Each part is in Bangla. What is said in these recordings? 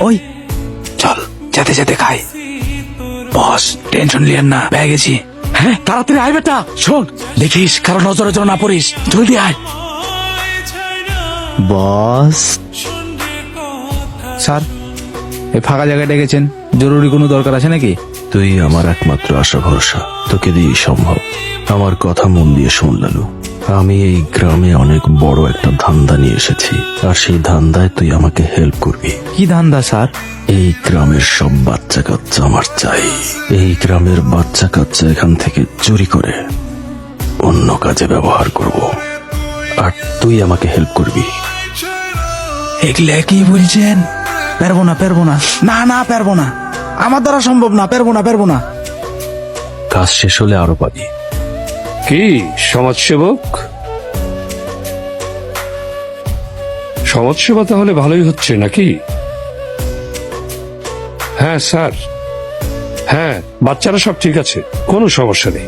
ওই চল যেতে যেতে খাই। বস টেনশন লিয়েন না পেয়ে গেছি হ্যাঁ তাড়াতাড়ি আয় বেটা শোন। দেখিস কারও নজরে যেন না পড়িস। জলদি আয়। বস। স্যার এই ফাঁকা জায়গায় ডেকেছেন। জরুরি কোনো দরকার আছে নাকি? তুই আমার একমাত্র আশা ভরসা। তোকে দিয়ে সম্ভব। আমার কথা মন দিয়ে শোন লালু। আমি এই গ্রামে অনেক বড় একটা ধান্দা নিয়ে এসেছি। আর সেই ধান্দায় তুই আমাকে হেল্প করবি। কি ধান্দা স্যার? এই গ্রামের সব বাচ্চা কাচ্চা আমার চাই। এই গ্রামের বাচ্চা কাচ্চা এখান থেকে চুরি করে অন্য কাজে ব্যবহার করব। আর তুই আমাকে হেল্প করবি। এগুলা কি বলছেন? পারব না পারব না। না না পারব না। আমার দ্বারা সম্ভব না পারব না পারব না। কাজ শেষ হলে আরও পাবি। কি, সমাজসেবক? সমাজসেবা তাহলে ভালোই হচ্ছে নাকি? হ্যাঁ স্যার। হ্যাঁ বাচ্চারা সব ঠিক আছে, কোনো সমস্যা নেই।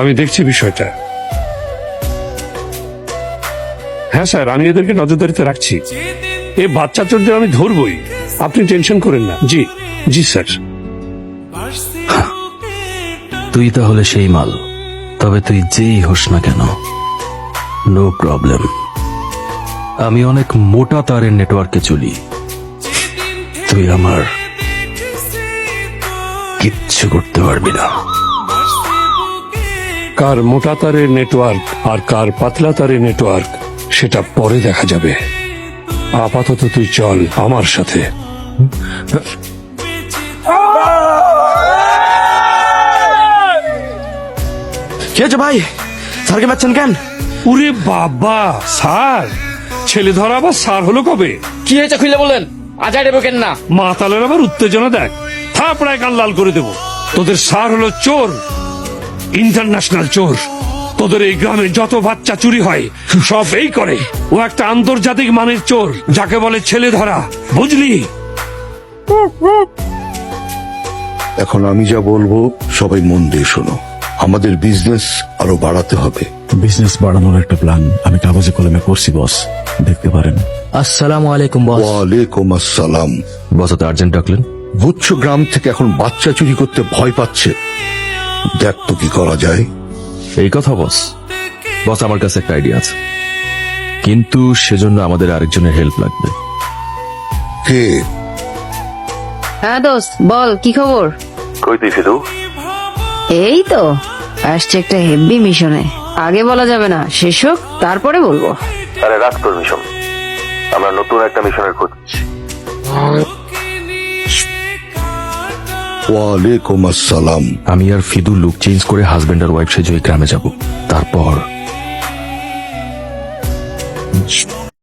আমি দেখছি বিষয়টা। হ্যাঁ স্যার, আমি এদেরকে নজরদারিতে রাখছি। এ বাচ্চা চোরদের আমি ধরবই। আপনি টেনশন করেন না। জি জি, স্যার। তুই তাহলে সেই মাল। তবে তুই যেই হোস না কেন নো প্রবলেম আমি অনেক মোটা তারের নেটওয়ার্কে চলি। তুই আমার কিচ্ছু করতে পারবি না। কার মোটা তারের নেটওয়ার্ক আর কার পাতলা তারের নেটওয়ার্ক সেটা পরে দেখা যাবে। আপাতত তুই চল আমার সাথে। কি হয়েছে ভাই? স্যারকে পাচ্ছেন কেন? উরে বাবা স্যার ছেলে ধরা আবার স্যার হলো কবে? কি হয়েছে খুলে বলেন আজাই দেবো কেন না? মাতালের আবার উত্তেজনা দেখ। থাপড়ায় কান লাল করে দেব। তোদের স্যার হলো চোর ইন্টারন্যাশনাল চোর। তোদের এই গ্রামে যত বাচ্চা চুরি হয় সব এই করে। ও একটা আন্তর্জাতিক মানের চোর যাকে বলে ছেলে ধরা। বুঝলি? এখন আমি যা বলব সবাই মন দিয়ে শোনো। আমাদের বিজনেস আরও বাড়াতে হবে। বিজনেস বাড়ানোর একটা প্ল্যান আমি কাগজে কলমে করছি বস দেখতে পারেন। আসসালামু আলাইকুম বস ওয়ালাইকুম আসসালাম। বস তো আর্জেন্ট ডাকলেন। বুচ্ছ গ্রাম থেকে এখন বাচ্চা চুরি করতে ভয় পাচ্ছে। দেখ তো কি করা যায়। এই কথা বস বস আমার কাছে একটা আইডিয়া আছে। কিন্তু সেজন্য আমাদের আরেকজনের হেল্প লাগবে। কে? হ্যাঁ দোস্ত বল কি খবর? কই তুই এই তো আসছে একটা হেভি মিশনে আগে বলা যাবে না শেষ হোক তারপরে বলব। আরে রাখ তোর মিশন আমরা নতুন একটা মিশনের খোঁজ ওয়ালাইকুম আসসালাম। আমি আর ফিদু লুক চেঞ্জ করে হাজবেন্ড আর ওয়াইফ সেজে ওই গ্রামে যাব। তারপর